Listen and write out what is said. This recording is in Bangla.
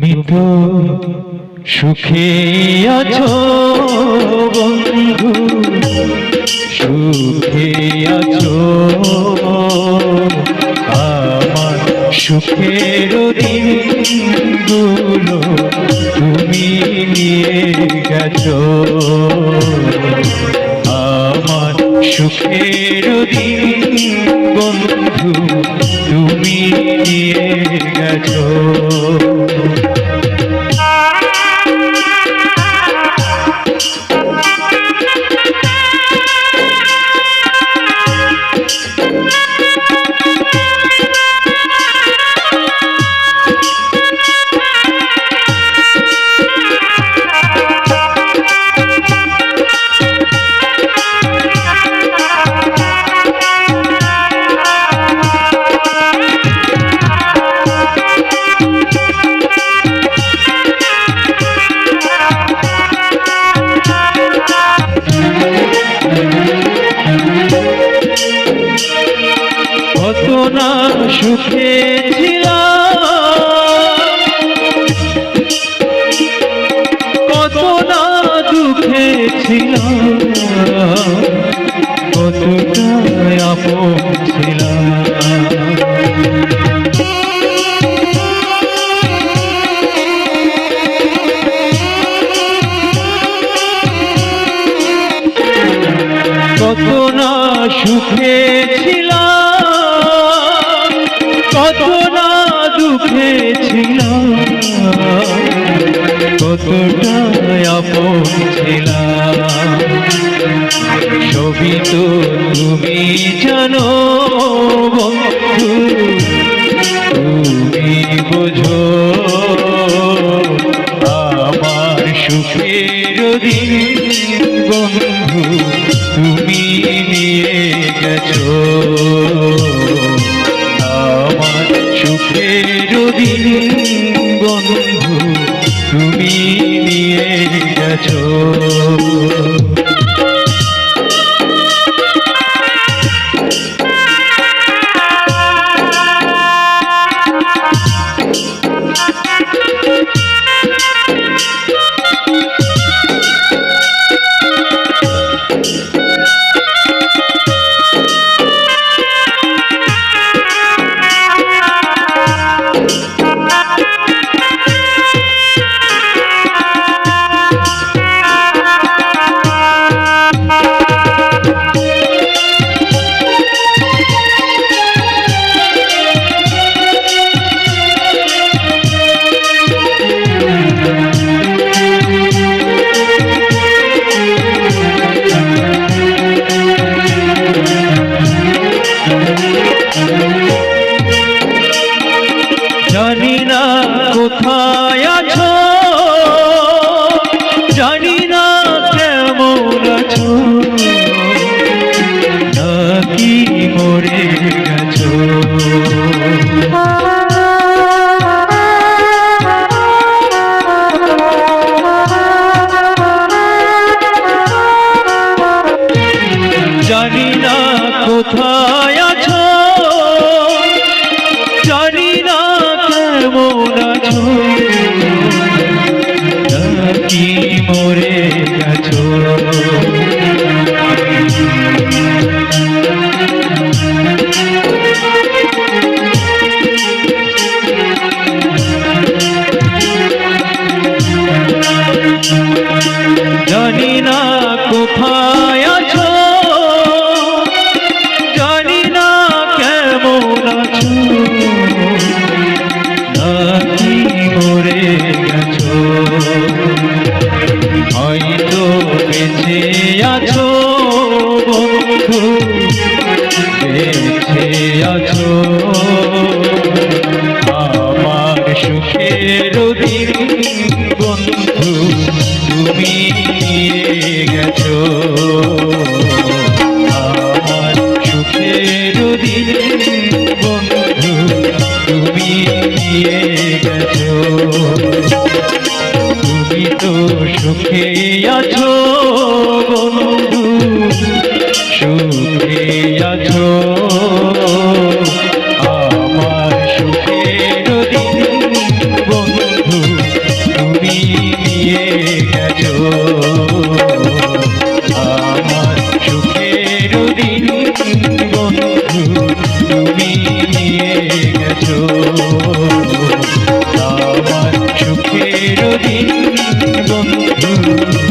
তুমি তো সুখে আছো বন্ধু। সুখে আছো আমার সুখের দিনগুলো তুমি নিয়ে গেছো। আমার সুখের দিন সুখে ছিলাম। কত না দুঃখে ছিলাম। কত না সুখে ছিলাম। ছিলাম কতটা আপন ছিলাম। সবই তো তুমি জানো বন্ধু তুমি বোঝো। জানি না কোথায় আছো নাকি মরে গেছো? জানি না কোথায় গেছো সুখে আছো বন্ধু, সুখে আছো। আমার সুখে বন্ধু, তুমি নিয়ে গেছো। আমার সুখের দিন বন্ধু, তুমি নিয়ে গেছো। বন্ধু